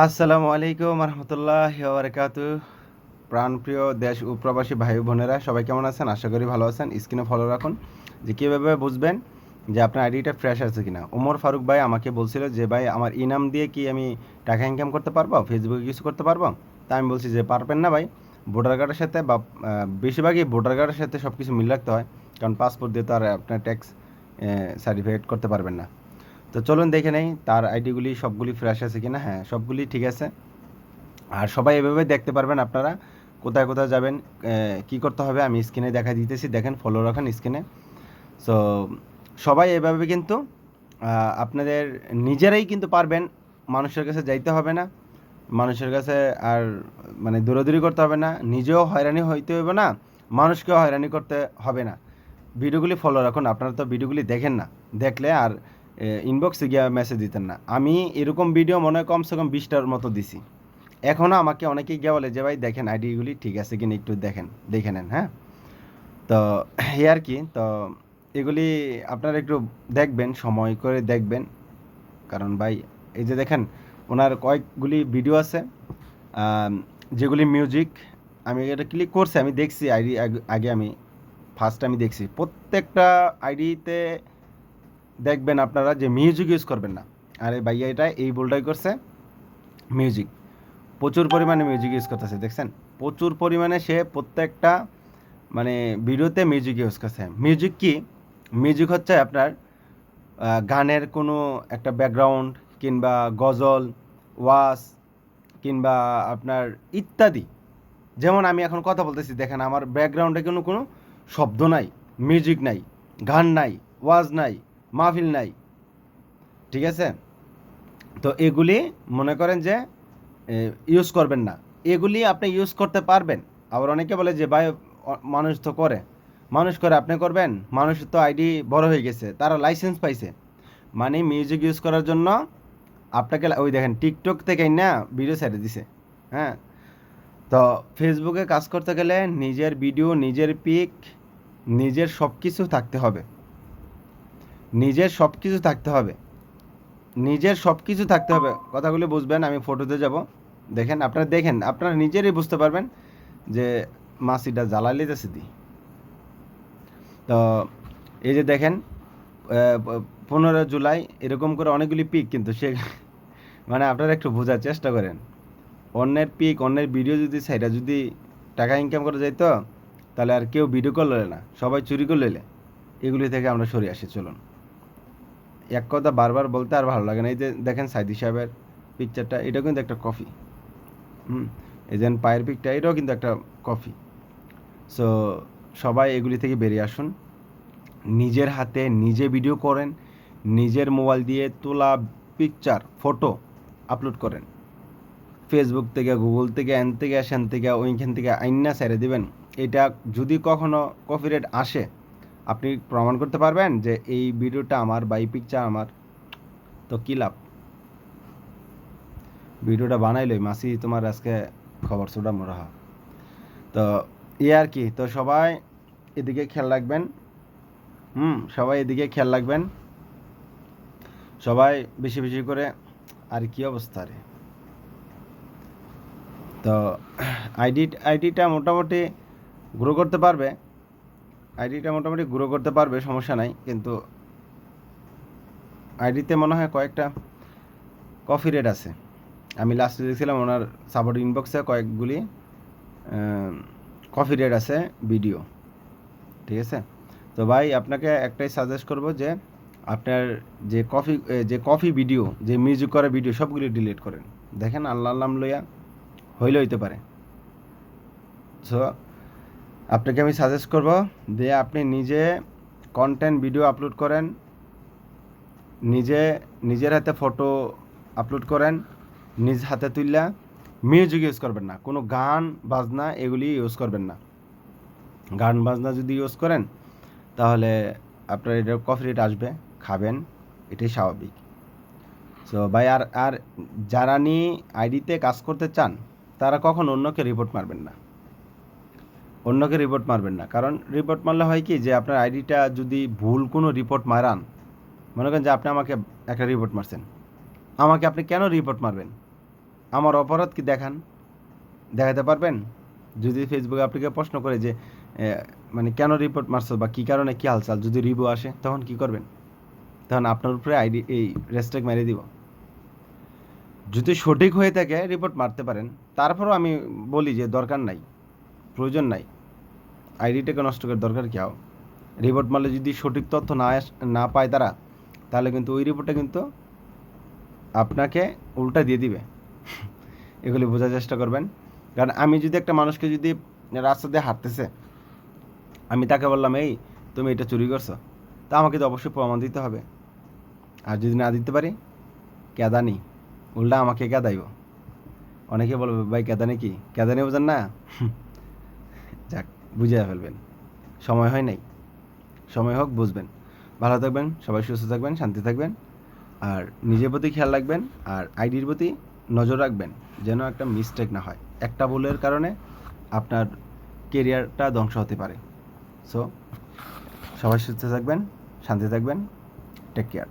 আসসালামু আলাইকুম রহমতুল্লাহ বারকাত প্রাণপ্রিয় দেশ ও প্রবাসী ভাই বোনেরা, সবাই কেমন আছেন? আশা করি ভালো আছেন। স্ক্রিনে ফলো রাখুন। যে কীভাবে বুঝবেন যে আপনার আইডিটা ফ্রেশ আছে কিনা। ওমর ফারুক ভাই আমাকে বলছিল যে, ভাই, আমার ইনাম দিয়ে কি আমি টাকা ইনকাম করতে পারব? ফেসবুকে কিছু করতে পারব? তা আমি বলছি যে, পারবেন না ভাই। ভোটার কার্ডের সাথে বা বেশিরভাগই ভোটার কার্ডের সাথে সব কিছু মিল রাখতে হয়। কারণ পাসপোর্ট দিয়ে তো আর আপনার ট্যাক্স সার্টিফিকেট করতে পারবেন না। তো চলুন দেখে নেই, তার আইডিগুলি সবগুলি ফ্রেশ আছে কিনা? হ্যাঁ সবগুলি ঠিক আছে। আর সবাই এভাবে দেখতে পারবেন আপনারা, কোথায় কোথায় যাবেন কি করতে হবে, আমি স্ক্রিনে দেখা দিতেছি, দেখেন ফলো রাখেন স্ক্রিনে সো সবাই এভাবে কিন্তু আপনাদের নিজেরাই কিন্তু পারবেন, মানুষের কাছে যাইতে হবে না। মানুষের কাছে আর মানে দূরদূরি করতে হবে না, নিজেও হয়রানি হইতে হবে না, মানুষকেও হয়রানি করতে হবে না। ভিডিওগুলি ফলো রাখুন, আপনারা তো ভিডিওগুলি দেখেন না। দেখলে আর ইনবক্সে গিয়ে মেসেজ দিতেন না। আমি এরকম ভিডিও মনে হয় কমসে কম বিশটার মতো দিছি। এখনও আমাকে অনেকেই গিয়ে বলে যে, ভাই, দেখেন আইডিগুলি ঠিক আছে কিনা একটু দেখেন, দেখে নেন হ্যাঁ? তো, এই আর কি, তো এগুলি আপনারা একটু দেখবেন, সময় করে দেখবেন। কারণ, ভাই, এই যে দেখেন, ওনার কয়েকগুলি ভিডিও আছে যেগুলি মিউজিক আমি এটা ক্লিক করছি, আমি দেখছি আইডি আগে আমি ফার্স্ট আমি দেখছি। প্রত্যেকটা আইডিতে দেখবেন আপনারা যে মিউজিক ইউজ করবেন না। আরে ভাইয়া, এটা এই বোল্ডাই করছে। মিউজিক প্রচুর পরিমাণে মিউজিক ইউজ করতেছে, দেখছেন? প্রচুর পরিমাণে সে প্রত্যেকটা মানে ভিডিওতে মিউজিক ইউজ করছে। মিউজিক কি? মিউজিক হচ্ছে আপনার গানের কোনো একটা ব্যাকগ্রাউন্ড কিংবা গজল ওয়াস কিংবা আপনার ইত্যাদি। যেমন আমি এখন কথা বলতেছি, দেখেন আমার ব্যাকগ্রাউন্ডে কোনো কোনো শব্দ নাই মিউজিক নাই, গান নাই, ওয়াজ নাই। মাহফিল নাই। ঠিক আছে? তো এগুলি মনে করেন যে ইউজ করবেন না। এগুলি আপনি ইউজ করতে পারবেন। আবার অনেকে বলে যে, ভাই মানুষ তো করে। মানুষ করে আপনি করবেন। মানুষ তো আইডি বড় হয়ে গেছে, তারা লাইসেন্স পাইছে। মানে মিউজিক ইউজ করার জন্য আপনাকে ওই দেখেন টিকটক থেকে না ভিডিও ছেড়ে দিছে। হ্যাঁ? তো ফেসবুকে কাজ করতে গেলে নিজের ভিডিও নিজের পিক নিজের সব কিছু থাকতে হবে। নিজের সব কিছু থাকতে হবে। নিজের সব কিছু থাকতে হবে। কথাগুলি বুঝবেন, আমি ফটোতে যাব। দেখেন, আপনারা দেখেন, আপনারা নিজেরই বুঝতে পারবেন যে মাসিটা জ্বালা লিতেছে দি তো এই যে দেখেন পনেরো জুলাই, এরকম করে অনেকগুলি পিক কিন্তু সে মানে আপনারা একটু বোঝার চেষ্টা করেন। অন্যের পিক অন্যের ভিডিও যদি সাইডা যদি টাকা ইনকাম করা যাইতো, তাহলে আর কেউ ভিডিও কল না, সবাই চুরি করে এগুলি থেকে আমরা সরে আসি, চলুন। এক কথা বারবার বলতে আর ভালো লাগে না। এই যে দেখেন সাইদি সাহেবের পিকচারটা এটাও কিন্তু একটা কফি হুম? এই যে পায়ের পিকটা এটাও কিন্তু একটা কফি সো সবাই এগুলি থেকে বেরিয়ে আসুন। নিজের হাতে নিজে ভিডিও করেন, নিজের মোবাইল দিয়ে তোলা পিকচার ফটো আপলোড করেন। ফেসবুক থেকে গুগল থেকে এন থেকে সেন থেকে, ওইখান থেকে আইনা ছেড়ে দিবেন। এটা যদি কখনো কপিরাইট আসে আপনি প্রমাণ করতে পারবেন যে এই ভিডিওটা আমার, বা এই পিকচার আমার। তো কী লাভ? ভিডিওটা বানাইলই মাসি তোমার আজকে খবর সোডা মোরা তো এই আর কি, তো সবাই এদিকে খেয়াল রাখবেন। হুম, সবাই এদিকে খেয়াল রাখবেন। সবাই বেশি বেশি করে, আর কি অবস্থা রে? তো আইডি, আইডিটা মোটামুটি গ্রো করতে পারবে। আইডিটা মোটামুটি গ্রো করতে পারবে, সমস্যা নাই, কিন্তু আইডিতে মনে হয় কয়েকটা কফি রেট আছে। আমি লাস্টে দেখছিলাম ওনার সাপোর্ট ইনবক্সে কয়েকগুলি কফি রেট আছে ভিডিও ঠিক আছে? তো ভাই, আপনাকে একটাই সাজেস্ট করব যে আপনার যে কফি যে কফি ভিডিও যে মিউজিক করা ভিডিও সবগুলি ডিলিট করেন। দেখেন আল্লাহ আল্লাহ লইয়া হইলে হইতে পারে। সো আপনাকে আমি সাজেস্ট করব যে আপনি নিজে কন্টেন্ট ভিডিও আপলোড করেন, নিজে, নিজের হাতে ফটো আপলোড করেন, নিজ হাতে তুললা মিউজিক ইউজ করবেন না। কোনো গান, বাজনা এগুলি ইউজ করবেন না। গান, বাজনা যদি ইউজ করেন, তাহলে আপনার এটা কফি রেট আসবে, খাবেন, এটাই স্বাভাবিক। সো ভাই, আর আর যারা নিয়ে আইডিতে কাজ করতে চান, তারা কখন অন্যকে রিপোর্ট মারবেন না। অন্যকে রিপোর্ট মারবেন না। কারণ রিপোর্ট মারলে হয় কি যে আপনার আইডিটা যদি ভুল কোনো রিপোর্ট মারান, মনে করেন যে আপনি আমাকে একটা রিপোর্ট মারছেন, আমাকে আপনি কেন রিপোর্ট মারবেন? আমার অপরাধ কি দেখান? দেখাতে পারবেন? যদি ফেসবুকে আপনাকে প্রশ্ন করে যে মানে কেন রিপোর্ট মারছো বা কী কারণে কী হালচাল, যদি রিভিউ আসে, তখন কি করবেন? তখন আপনার উপরে আইডি এই রেস্ট্রিক্ট মেরে দিব। যদি সঠিক হয়ে থাকে রিপোর্ট মারতে পারেন, তারপরও আমি বলি যে দরকার নাই, প্রয়োজন নাই। আইডিটাকে নষ্ট করার দরকার কি? আও রিপোর্ট মারলে যদি সঠিক তথ্য না না পায় তারা, তাহলে কিন্তু ওই রিপোর্টটা কিন্তু আপনাকে উল্টা দিয়ে দিবে। এগুলি বোঝার চেষ্টা করবেন। কারণ আমি যদি একটা মানুষকে যদি রাস্তা দিয়ে হাঁটতেছে, আমি তাকে বললাম, এই, তুমি এটা চুরি করছ। তা আমাকে তো অবশ্যই প্রমাণ দিতে হবে। আর যদি না দিতে পারি কেদানি উল্টা আমাকে কেদাইব অনেকে বলবে, ভাই কেদানি কি? কেদানি বোঝেন না? বুঝিয়ে ফেলবেন। সময় হয় নাই। সময় হোক, বুঝবেন। ভালো থাকবেন, সবাই সুস্থ থাকবেন, শান্তি থাকবেন। আর নিজের প্রতি খেয়াল রাখবেন আর আইডির প্রতি নজর রাখবেন যেন একটা মিস্টেক না হয়। একটা ভুলের কারণে আপনার কেরিয়ারটা ধ্বংস হতে পারে। সো সবাই সুস্থ থাকবেন, শান্তি থাকবেন। Take care